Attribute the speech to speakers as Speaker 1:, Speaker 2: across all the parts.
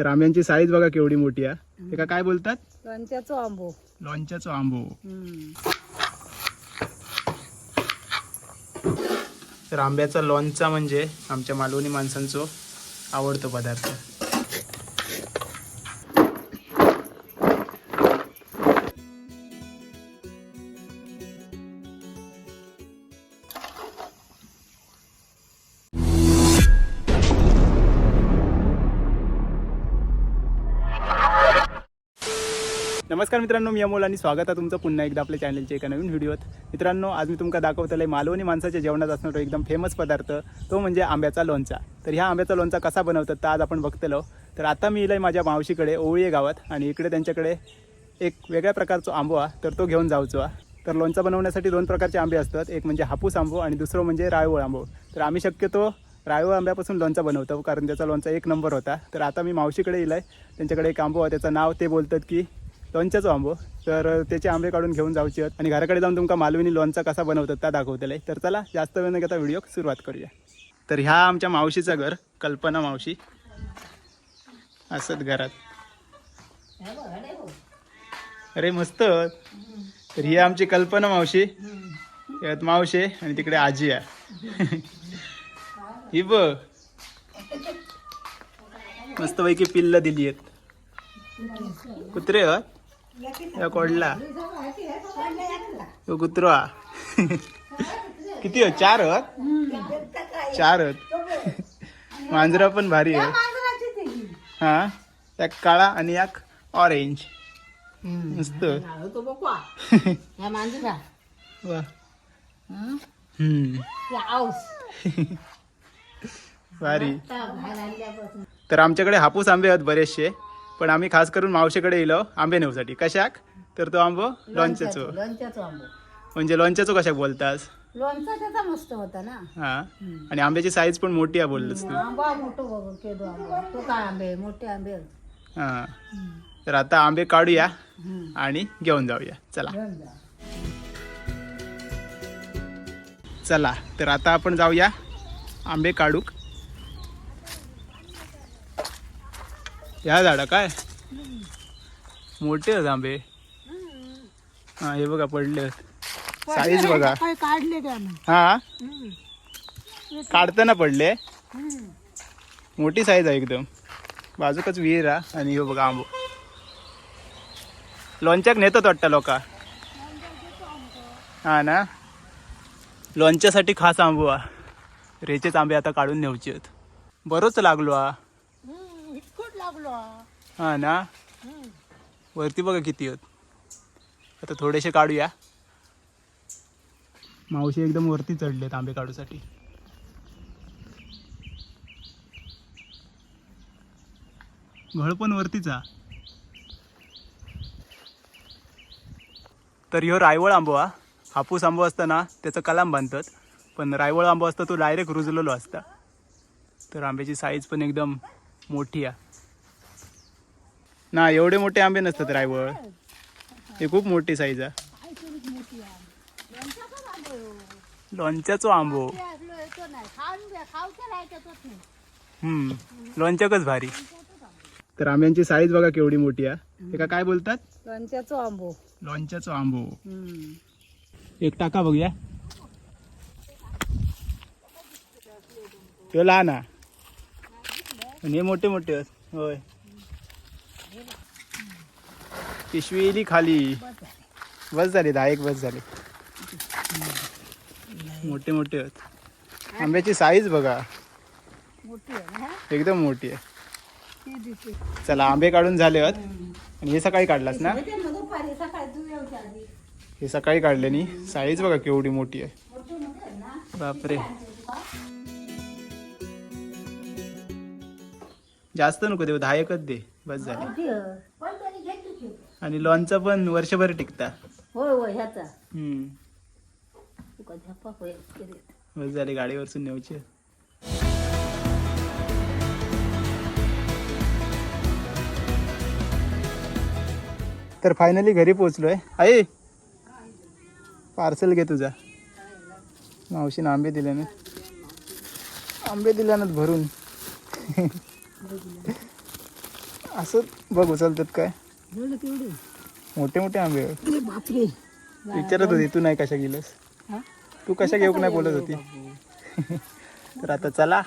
Speaker 1: तर आंब्यांची साईज बघा केवढी मोठी आहे. एका काय बोलतात?
Speaker 2: लोणच्याचो आंबो.
Speaker 1: लोणच्याचो आंबो. तर आंब्याचा लोणचा म्हणजे आमच्या मालवणी माणसांचो आवडतो पदार्थ. नमस्कार मित्रांनो मी अमोल आणि स्वागत आहे तुमचं पुन्हा एकदा आपल्या चॅनलच्या एका नवीन व्हिडिओत. मित्रांनो आज मी तुमका दाखवतलं मालवणी माणसाच्या जेवणात असणारा एकदम फेमस पदार्थ तो म्हणजे आंब्याचा लोणचा. तर ह्या आंब्याचा लोणचा कसा बनवतात तर आज आपण बघतलो. तर आता मी इलाय माझ्या मावशीकडे ओवळी गावात आणि इकडे त्यांच्याकडे एक वेगळ्या प्रकारचा आंबो आहे तर तो घेऊन जाऊचो तर लोणचा बनवण्यासाठी दोन प्रकारचे आंबे असतात एक म्हणजे हापूस आंबो आणि दुसरं म्हणजे रायवळ आंबो. तर आम्ही शक्यतो रायवळ आंब्यापासून लोणचा बनवतो कारण त्याचा लोणचा एक नंबर होता. तर आता मी मावशीकडे इलाय त्यांच्याकडे एक आंबो आहे त्याचं नाव ते बोलतात की लोणच्याचो आंबो. तर त्याचे आंबे काढून घेऊन जाऊचे आहेत. आणि घराकडे जाऊन तुमका मालवणी लोणचा कसा बनवतात त्या दाखवतले. तर चला जास्त वेळ न घेता व्हिडिओ सुरुवात करूया. तर ह्या आमच्या मावशीचं घर कल्पना मावशी. असत घरात. अरे मस्त. तर ही आमची कल्पना मावशी. यात मावशी आहे आणि तिकडे आजी आहे. ही बघ. मस्तपैकी पिल्ल दिली आहेत. कुत्रे आहेत. कोडला. तो कुत्रो. हा किती हो? चार होत? चार होत. मांजरा पण भारी आहे हा? एक काळा आणि एक ऑरेंज मस्त. वा. भारी. तर आमच्याकडे हापूस आंबे आहेत बरेचसे. पण आम्ही खास करून मावशीकडे येलो आंबे नेऊसाठी. कशाक? तर तो आंबो लोणच्याचो
Speaker 2: लोणच्याचो. आंबो.
Speaker 1: म्हणजे लोणच्याचो कशाक बोलतास?
Speaker 2: लोणचा त्याचा मस्त होता ना.
Speaker 1: हा. आणि आंब्याची साईज पण मोठी आहे बोललंस तू.
Speaker 2: आंबा मोठो बघ केदो आंबा. तो काय आंबे? मोठे आंबे.
Speaker 1: हा. तर आता आंबे काढूया. आणि घेऊन जाऊया. चला.
Speaker 2: घेऊन जा.
Speaker 1: चला. तर आता आपण जाऊया आंबे काढूक. ह्या झाडा काय? मोठे आहेत आंबे. हा हे बघा पडले साईज बघा.
Speaker 2: काढले
Speaker 1: हा? काढताना पडले? मोठी साईज आहे एकदम. बाजूकच विहीर आहे आणि हे बघा आंबो. लोणच्याक नेतात वाटतं लोका. हा ना? लोणच्यासाठी खास आंबो हा रेचेच आंबे आता काढून नेऊचे आहेत. बरोच लागलो हा.
Speaker 2: लागलो.
Speaker 1: हा ना? वरती बघा किती आहेत. आता थोडेसे काढूया. मावशी एकदम वरती चढलेत आंबे काढूसाठी. घळ पण वरतीच. तर ह्यो रायवळ आंबो हा. हापूस आंबो असताना त्याचं कलाम बांधतात. पण रायवळ आंबो असता तो डायरेक्ट रुजलेलो असता. तर आंब्याची साईज पण एकदम मोठी आहे. ना एवढे मोठे आंबे नसतात रायवळ हे खूप मोठी साईज आहे. लोणच्याचो आंबो. हम्म लोणच्याकच भारी. तर आंब्यांची साईज बघा केवढी मोठी आहे. एका काय बोलतात?
Speaker 2: लोणच्याचो आंबो.
Speaker 1: लोणच्याचो आंबो. एक टाका बघूया. तो लहान हा. आणि हे मोठे मोठे होय. पिशवी इली खाली. बस झाली दहा एक बस झाली. मोठे मोठे आहेत. आंब्याची साईज बघा.
Speaker 2: ना?
Speaker 1: एकदम मोठी आहे. चला आंबे काढून झाले आहेत. आणि हे सकाळी काढलास ना?
Speaker 2: सकाळी
Speaker 1: हे सकाळी काढल्यानी साईज बघा केवढी मोठी आहे.
Speaker 2: ना?
Speaker 1: बापरे. जास्त नको देऊ दहा एकच दे. बस झाले
Speaker 2: किती आहे? पण तरी घे तू ठेव.
Speaker 1: आणि लॉनचा पण वर्षभर टिकता.
Speaker 2: होय होय ह्याचा.
Speaker 1: हम्म.
Speaker 2: तुका होय.
Speaker 1: बस झाले गाडीवरसून नेऊचे तर फायनली घरी पोचलोय आई! पार्सल घे तुझा. मावशीनं आंबे दिले ना. आंबे दिल्यानंच भरून. असं बघ उचलतात काय.
Speaker 2: एवढं तेवढे.
Speaker 1: मोठे मोठे आंबे. आहेत.
Speaker 2: अरे बापरे.
Speaker 1: विचारत होती तू नाही कशा गेलस?
Speaker 2: हा?
Speaker 1: तू कशा घेऊ नाही बोलत होती. तर आता चला.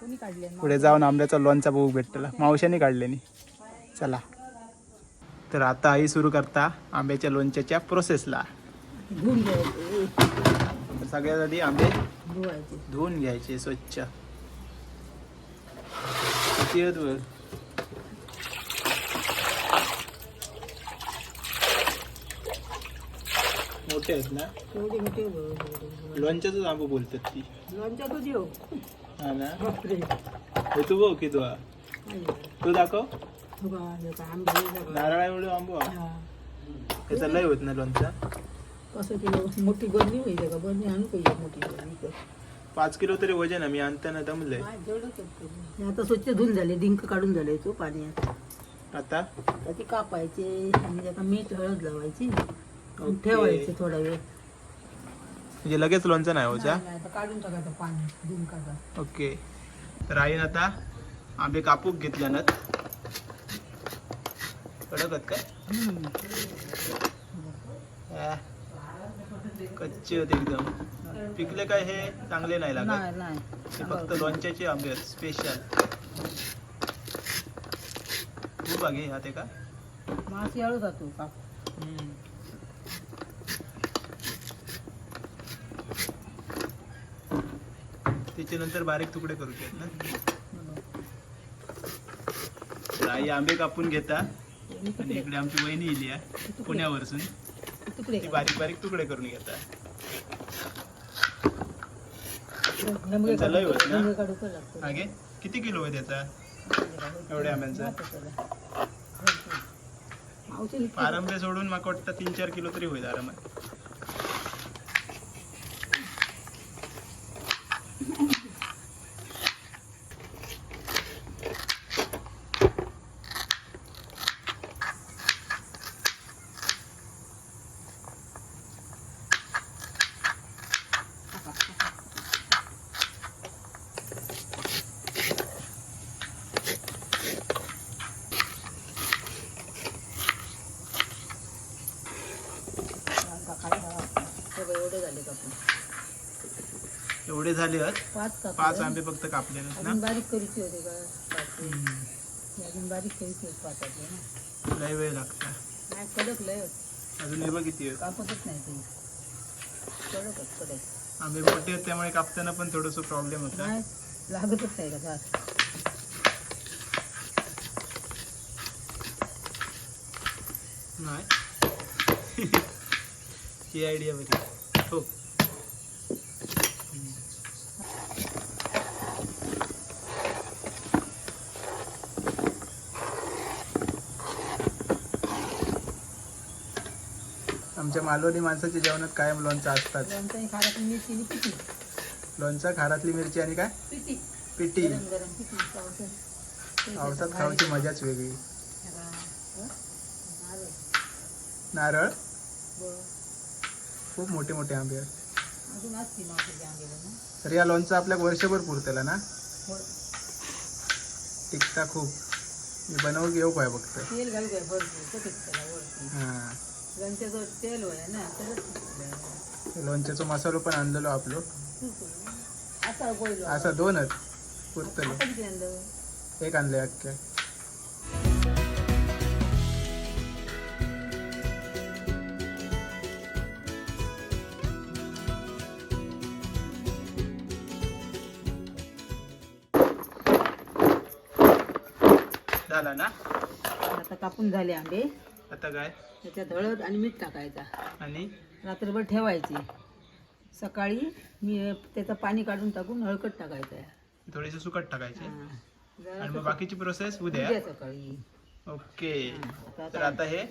Speaker 2: कोणी काढले
Speaker 1: पुढे जाऊन आंब्याचा लोणचा बघू भेटला मावशाने काढल्यानी चला. तर आता आई सुरू करता आंब्याच्या लोणच्याच्या प्रोसेसला
Speaker 2: धुवून घ्यायचे.
Speaker 1: तर सगळ्यात आधी आंबे
Speaker 2: धुवायचे.
Speaker 1: धुवून घ्यायचे स्वच्छ. किती आहेत बघ मोठे आहेत ना?
Speaker 2: तेवढे मोठे
Speaker 1: लोणच्याच आंबे बोलतात ती.
Speaker 2: लोणच्या तो देऊ
Speaker 1: हा ना?
Speaker 2: बापरे.
Speaker 1: हे तू बघ की तू हा. तू दाखव.
Speaker 2: हे आंबे हे सगळं.
Speaker 1: नारळा एवढे आंबो हा.
Speaker 2: हा.
Speaker 1: त्याचा लय होत ना लोणचा.
Speaker 2: कसं किलो? मोठी बरणी होईल का? बरणी आणू पाहिजे मोठी बरणी
Speaker 1: पाच किलो तरी वजन आहे मी आणताना दमलंय
Speaker 2: हे आता स्वच्छ धुवून झाले डिंक काढून झाले तो पाण्यात
Speaker 1: आता.
Speaker 2: तर ते कापायचे आणि त्याला मीठ हळद लावायची. आणि
Speaker 1: ओके.
Speaker 2: ठेवायचे थोडा वेळ.
Speaker 1: म्हणजे लगेच लोणचं नाही होचा
Speaker 2: नाही, नाही, आता काढून टाकायचं पाणी डिंकाचा
Speaker 1: ओके. तर आईन आता आंबे कापूक घेतल्यानंत कडक आहेत काय आ, कच्चे होते एकदम. पिकले काय हे? चांगले नाही लागत.
Speaker 2: नाही नाही.
Speaker 1: हे फक्त लोणच्याचे आंबे आहेत स्पेशल खूप आगे हा ते का?
Speaker 2: मासे हळू जातो काप
Speaker 1: हम्म. त्याचे नंतर बारीक तुकडे करू आहेत ना? तर आई आंबे कापून घेता. आणि इकडे आमची वहिनी इली आहे पुण्यावरसून. ती बारीक बारीक तुकडे करून घेता. लय होत ना? मागे किती किलो आहे त्याचा? एवढ्या आंब्यांचा? फार आंबे सोडून माका वाटतं तीन चार किलो तरी होईल आरामात
Speaker 2: एवढे झाले कापून
Speaker 1: एवढे झाले आहेत
Speaker 2: पाच
Speaker 1: पाच आंबे फक्त कापले आहेत ना.
Speaker 2: अजून बारीक करूची होते का पाच अजून बारीक करूची होते पाचाचे ना.
Speaker 1: लय वेळ लागता.
Speaker 2: नाही कडक लय होत.
Speaker 1: अजून हे बघ किती आहेत.
Speaker 2: कापतच नाही ते. कडकच कडक.
Speaker 1: आंबे मोठे आहेत त्यामुळे कापताना पण थोडस प्रॉब्लेम होता.
Speaker 2: नाही लागतच नाही का
Speaker 1: नाही. ही आयडिया बरी. हो. आमच्या मालवणी माणसाच्या जेवणात कायम लोणचं असतात.
Speaker 2: लोणचं खारात मिरची आणि पिठी.
Speaker 1: लोणचं खारातली मिरची आणि काय?
Speaker 2: पिठी.
Speaker 1: पिठी.
Speaker 2: गरम गरम पिठी पावसात
Speaker 1: पावसात खावायची मजाच वेगळी?
Speaker 2: नारळ.
Speaker 1: खूप मोठे मोठे आंबे आहेत. तर या लोणचं आपल्या वर्षभर पुरतेला ना?
Speaker 2: हो.
Speaker 1: टिकता खूप. मी बनवून घेऊ काय
Speaker 2: वरती.
Speaker 1: हां.
Speaker 2: लोणच्याचं तेल होय ना
Speaker 1: लोणच्याचा मसालो पण आणलेलो आपलो.
Speaker 2: असा
Speaker 1: दोनच. पुरतलो एक आणले अख्खे झाला ना?
Speaker 2: आता कापून झाले आंबे.
Speaker 1: आता काय?
Speaker 2: त्याच्यात हळद आणि मीठ टाकायचा.
Speaker 1: आणि?
Speaker 2: रात्रभर ठेवायची. सकाळी मी त्याचं पाणी काढून टाकून हळकट टाकायचं. आहे
Speaker 1: थोडेसे सुकट टाकायचे. आणि मग बाकीची प्रोसेस उद्या?
Speaker 2: उद्या सकाळी.
Speaker 1: ओके. तर आता हे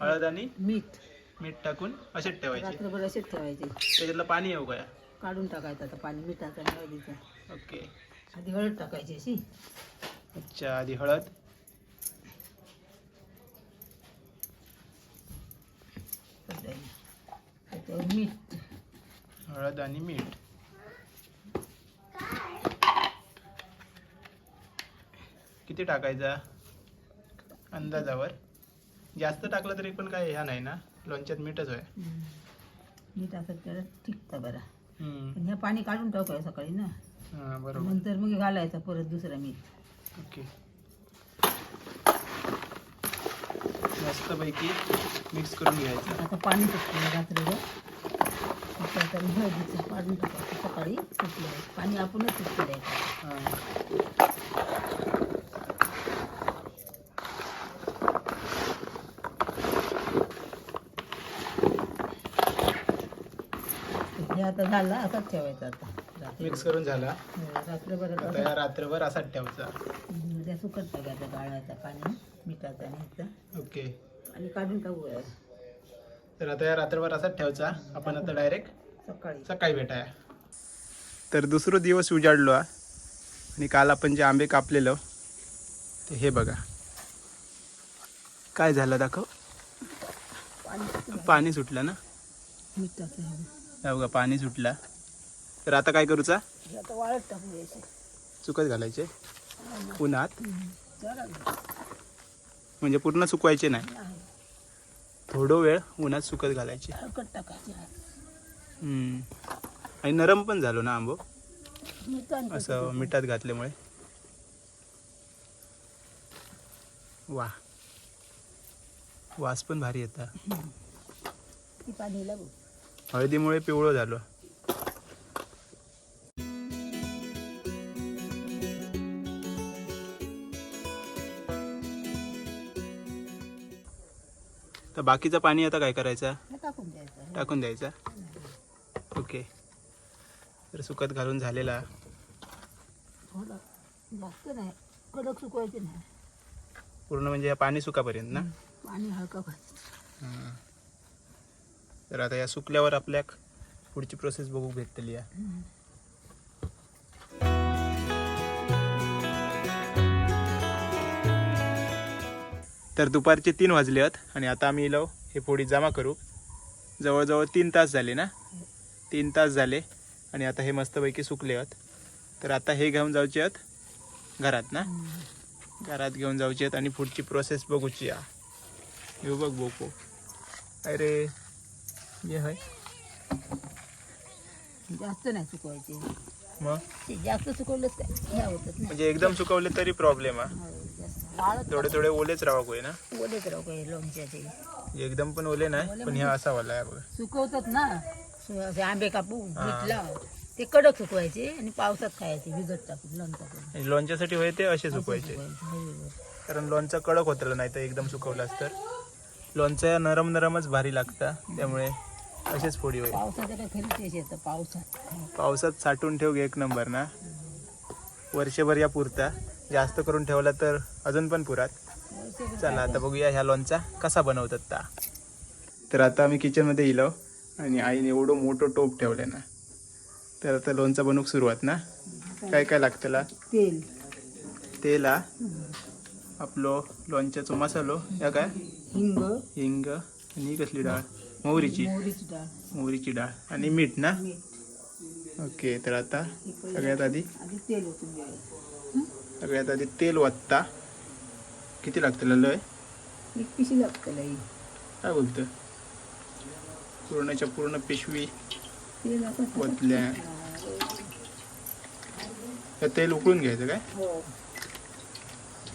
Speaker 1: हळद आणि
Speaker 2: मीठ.
Speaker 1: मीठ टाकून असेच ठेवायचे.
Speaker 2: रात्रभर असेच ठेवायचे.
Speaker 1: त्याच्यातलं पाणी येऊ काय
Speaker 2: काढून टाकायचं आता पाणी मिठाचं आणि हळदीचं.
Speaker 1: ओके.
Speaker 2: आधी हळद टाकायची अशी.
Speaker 1: अच्छा आधी हळद.
Speaker 2: मीठ.
Speaker 1: हळद आणि मीठ. किती टाकायचा? अंदाजावर. जास्त टाकलं तरी पण काय ह्या नाही ना? लोणच्यात मीठच आहे.
Speaker 2: हम्म. मीठ असं त्याला टिकतं बरं. पण ह्या पाणी काढून टाकूया सकाळी ना?
Speaker 1: हा बरोबर.
Speaker 2: नंतर मग घालायचं परत दुसरं मीठ.
Speaker 1: ओके. मस्तपैकी मिक्स करून घ्यायचं.
Speaker 2: आता पाणी टाकतो रात्रीला त्याचं हळदीचं काढून टाकायचं सकाळी सुटलं पाणी आपणच सुटलं द्यायचं
Speaker 1: हा.
Speaker 2: हे आता झालं असाच ठेवायचं आता.
Speaker 1: मिक्स करून झाला.
Speaker 2: हो, रात्रभर
Speaker 1: आता या रात्रभर असाच ठेवायचा.
Speaker 2: उद्या सुकट टाकायचं गाळायचं पाणी मिठाचं ह्याचं
Speaker 1: ओके.
Speaker 2: आणि काढून टाकूया.
Speaker 1: तर आता या रात्रभर असाच ठेवायचा. आपण आता डायरेक्ट
Speaker 2: सकाळी.
Speaker 1: सकाळी भेटाया तर दुसरं दिवस उजाडलो हा. आणि काल आपण जे आंबे कापलेलो ते हे बघा. काय झालं दाखव.
Speaker 2: पाणी
Speaker 1: सुटलं ना?
Speaker 2: हे.
Speaker 1: बघा पाणी सुटला. तर आता काय करूचा?
Speaker 2: वाळत द्यायचे
Speaker 1: चुकत घालायचे. उन्हात. म्हणजे पूर्ण सुकवायचे नाही.
Speaker 2: नाही
Speaker 1: थोडं वेळ उन्हात सुकत घालायचे.
Speaker 2: हलकट टाकायचे
Speaker 1: हम्म. आणि नरम पण झालो ना आंबो?
Speaker 2: मिठाने
Speaker 1: असं मिठात घातल्यामुळे. वा वास पण भारी येता.
Speaker 2: ती पाणी लागू.
Speaker 1: हळदीमुळे पिवळं झालो. तर बाकीचं पाणी आता काय करायचं?
Speaker 2: टाकून द्यायचं.
Speaker 1: टाकून द्यायचा? ओके. तर सुकत घालून झालेला.
Speaker 2: जास्त नाही कडक सुकवायचे नाही.
Speaker 1: पूर्ण म्हणजे या पाणी सुकापर्यंत ना?
Speaker 2: पाणी हलका पाहिजे
Speaker 1: हां. तर आता या सुकल्यावर आपल्या पुढची प्रोसेस बघू भेटतली या. तर दुपारचे तीन वाजले आहेत आणि आता आम्ही इलो हे पोळी जमा करू. जवळजवळ तीन तास झाले ना? तीन तास झाले आणि आता हे मस्तपैकी सुकले आहेत. तर आता हे घेऊन जाऊचे आहेत घरात ना? घरात घेऊन जाऊचे आहेत आणि पुढची प्रोसेस बघूची या. येऊ बघ बोको. अरे ये होय.
Speaker 2: जास्त नाही सुकवायचे.
Speaker 1: मग?
Speaker 2: जास्त सुकवलं हे
Speaker 1: म्हणजे एकदम सुकवले तरी प्रॉब्लेम आहे
Speaker 2: हो,
Speaker 1: थोडे थोडे ओलेच राहा होय ना?
Speaker 2: ओलेच राहू लोणच्याचे.
Speaker 1: एकदम पण ओले नाही पण हे असा वाला आहे बघा.
Speaker 2: सुकवतात ना. असे आंबे कापून लावून ते कडक सुकवायचे आणि पावसात खायचे भिजत टाकून लोण टाकून
Speaker 1: आणि लोणच्यासाठी होय ते असे सुकवायचे.
Speaker 2: सुकवायचे.
Speaker 1: कारण लोणचं कडक होतं नाही तर एकदम सुकवलास तर. लोणचं नरम नरमच भारी लागतं त्यामुळे असेच फोडी होईल.
Speaker 2: पावसाचं काय खरी तेच येतं पावसात.
Speaker 1: पावसात साठवून ठेव एक नंबर ना. वर्षभर या पुरता. जास्त करून ठेवला तर अजून पण पुरात. चला आता बघूया ह्या लोणचा कसा बनवतात ता. तर आता आम्ही किचनमध्ये येलो आणि आईने एवढं मोठं टोप ठेवलं ना तर आता लोणचा बनवूक सुरुवात ना? काय काय लागतला
Speaker 2: तेल.
Speaker 1: तेला आपलो लोणच्याचो मसालो या काय?
Speaker 2: हिंग.
Speaker 1: हिंग आणि ही कसली डाळ? मोहरीची.
Speaker 2: मोहरीची डाळ.
Speaker 1: आणि मीठ ना? ओके तर आता
Speaker 2: हे
Speaker 1: सगळ्यात आधी? सगळ्यात आधी तेल वत्ता किती लागतं लय?
Speaker 2: एक पिशी लागतं
Speaker 1: काय बोलतं पूर्णच्या पूर्ण पिशवी ओतल्या हे तेल उकळून घ्यायचं काय?
Speaker 2: हो.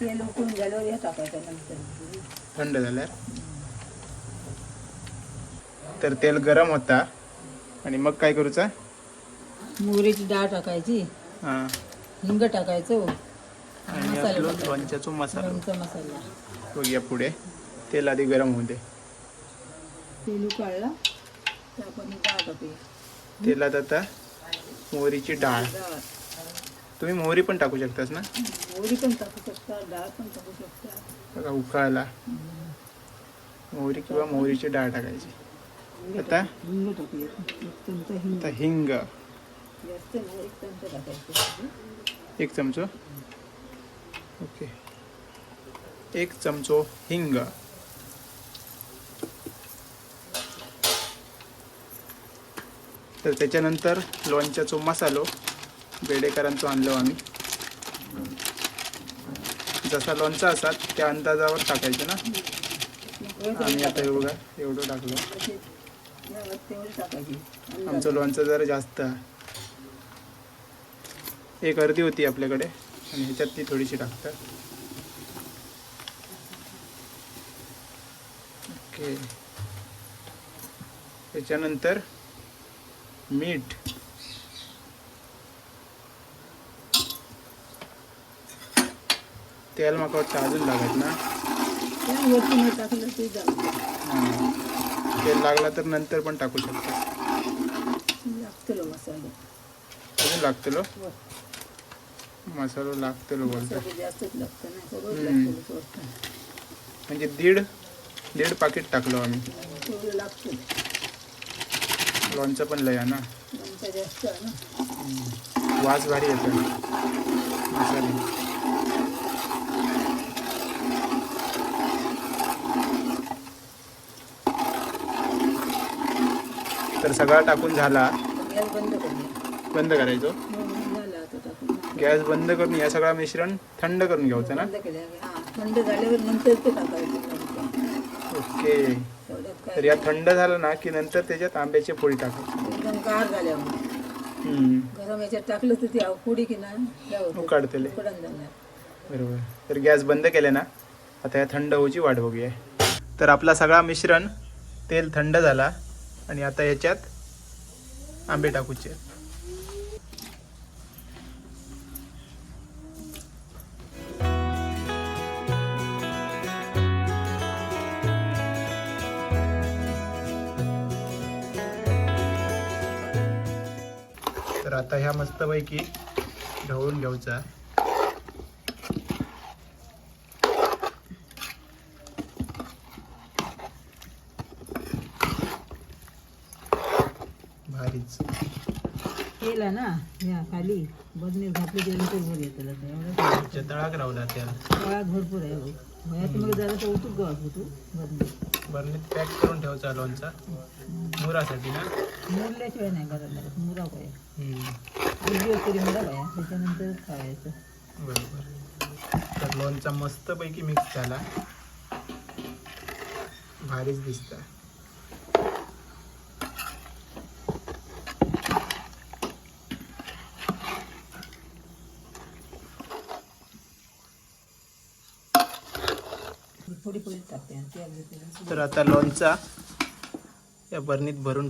Speaker 2: तेल उकळून झाल्यावर टाकायचं नंतर.
Speaker 1: थंड झाल्यावर. तर तेल गरम होता. आणि मग काय करूचा?
Speaker 2: मोहरीची डाळ टाकायची.
Speaker 1: हां.
Speaker 2: हिंग टाकायचं.
Speaker 1: आणि
Speaker 2: मसाला
Speaker 1: आपलं. लोणच्याचा मसाला.
Speaker 2: मसाला.
Speaker 1: बघूया पुढे. तेल आधी गरम होऊ दे.
Speaker 2: तेल उकळला.
Speaker 1: तेलात आता मोहरीची डाळ. तुम्ही मोहरी पण टाकू शकतास ना?
Speaker 2: मोहरी पण टाकू शकता डाळ पण टाकू शकता.
Speaker 1: बघा उकळाला. मोहरी किंवा मोहरीची डाळ टाकायची. आता? आता हिंग.
Speaker 2: एक चमचो?
Speaker 1: ओके. एक चमचो हिंग. तर त्याच्यानंतर लोणच्याचो मसालो बेडेकरांचो आणलो आम्ही. जसा लोणचा असतात त्या अंदाजावर टाकायचं ना? आम्ही आता एवढा एवढं टाकलं. आमचं लोणचं जरा जास्त आहे. एक अर्धी होती आपल्याकडे आणि ह्याच्यात ती थोडीशी टाकतात. ओके. त्याच्यानंतर मीठ. तेल वाटतं अजून लागत ना. हां. तेल लागला तर नंतर पण टाकू शकता. अजून लागतलो? मसाला लागतलो बोलतो म्हणजे दीड दीड पाकिट टाकलो आम्ही. लोणचं पण लय आहे ना.
Speaker 2: जास्त
Speaker 1: वास भारी येतो. मसाले. तर सगळा टाकून झाला.
Speaker 2: बंद करूया
Speaker 1: बंद करायचो.
Speaker 2: आता टाकून.
Speaker 1: गॅस बंद करून या सगळा मिश्रण थंड करून घ्यायचं ना?
Speaker 2: हां थंड झाल्यावर नंतर ते टाकायचं.
Speaker 1: ओके. तर या थंड झालं ना की नंतर त्याच्यात आंब्याची पोळी टाकायची
Speaker 2: एकदम गार झाल्यावर
Speaker 1: हम्म.
Speaker 2: गरम याच्यात टाकलं तर ती की नाही हे होतं.
Speaker 1: उकाडतेले.
Speaker 2: उकडून जाणार
Speaker 1: बरोबर. तर गॅस बंद केले ना आता या थंड होऊची वाट बघूया. तर आपला सगळा मिश्रण तेल थंड झाला आणि आता याच्यात आंबे टाकूचे. तर आता ह्या मस्तपैकी ढवळून घ्यायचा. भारीच.
Speaker 2: केला ना या खाली. बदनीर घातली ते नंतर भर येतं एवढं
Speaker 1: तळाक राहू त्याला
Speaker 2: वयात भरपूर आहे हो. वयात मग जरा उतूक गवत होतो बदनीर.
Speaker 1: बरणीत पॅक करून ठेवचा लोणचा. मुरासाठी ना
Speaker 2: मुरल्याशिवाय नाही घरात मुरा एक दिवस तरी मुरा पाया त्याच्यानंतर खायचं
Speaker 1: बरोबर तर लोणचा मस्तपैकी मिक्स झाला भारीच दिसत
Speaker 2: देते
Speaker 1: तर आता लोणचा या बरणीत भरून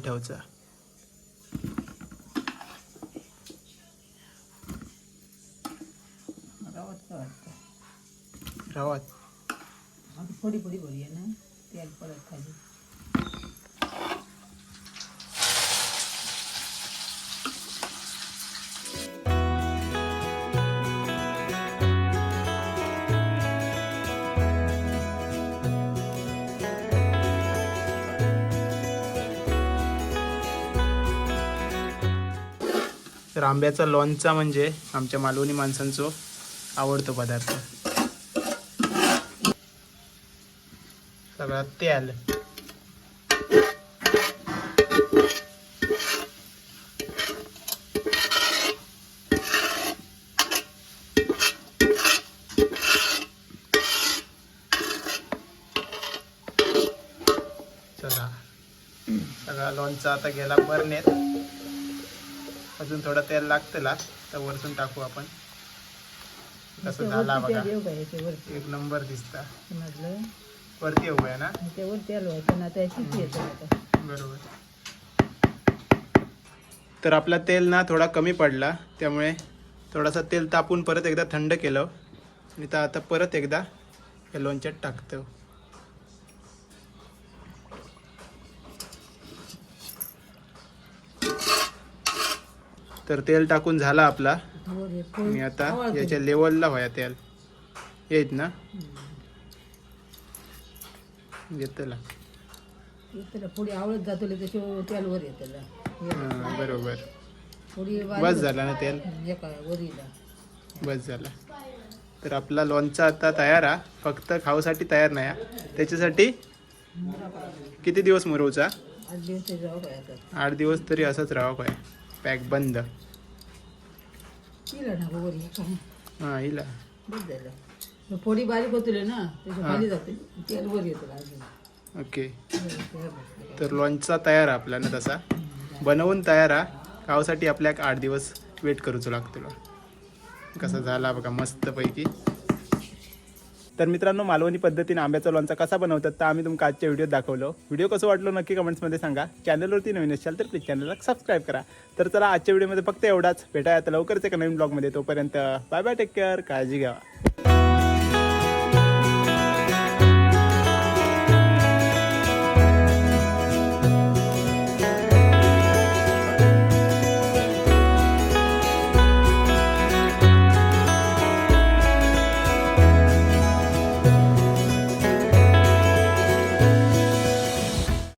Speaker 1: रावात.
Speaker 2: आता थोडी थोडी
Speaker 1: तर आंब्याचा लॉनचा म्हणजे आमच्या मालवणी माणसांचो आवडतो पदार्थ. सगळ्यात तेल. चला. सगळा लोणचा आता गेला बरण्यात अजून थोडं तेल लागतला तर वरतून टाकू आपण. कसं झाला बघा.
Speaker 2: येऊ
Speaker 1: एक नंबर दिसता. वरती येऊया ना? बरोबर. तर आपला तेल ना थोडा कमी पडला त्यामुळे थोडासा तेल तापून परत एकदा थंड केलं. आणि तर आता परत एकदा या लोणच्यात टाकतो. तर तेल टाकून झाला आपला.
Speaker 2: वर हे
Speaker 1: आता. याच्या लेवलला व्हाया तेल. येत ना? येतला.
Speaker 2: त्याला पुढे आवळत जातो त्याच्या तेल वर
Speaker 1: हां बरोबर. बस झाला ना तेल? बस झाला. तर आपला लोणचा आता तयार आहे फक्त खाऊसाठी तयार नाही हा. त्याच्यासाठी किती दिवस मुरवचा
Speaker 2: आठ दिवस
Speaker 1: तरी असंच राहा काय पॅक बंद.
Speaker 2: ना हे काय?
Speaker 1: हां हिला
Speaker 2: बस झालं. तर फोडी बारीक होतील ना त्याच्याखाली जाते तेल वर येतं अजून.
Speaker 1: ओके. तर लोणचा तयार आहे आपल्याला तसा. बनवून तयार आहे. खावासाठी आपल्याक आठ दिवस वेट करूचो लागतो कसा झाला बघा मस्तपैकी. तर मित्रांनो मालवणी पद्धतीने आंब्याचा लोणचा कसा बनवतात तर आम्ही तुमका आजच्या व्हिडिओत दाखवलो. व्हिडिओ कसं वाटलो नक्की कमेंट्समध्ये सांगा. चॅनलवरती नवीन असाल तर प्लीज चॅनलला सबस्क्राईब करा. तर चला आजच्या व्हिडिओमध्ये फक्त एवढाच. भेटाय आता लवकरच एका नवीन ब्लॉगमध्ये तोपर्यंत बाय बाय टेक केअर काळजी घ्या.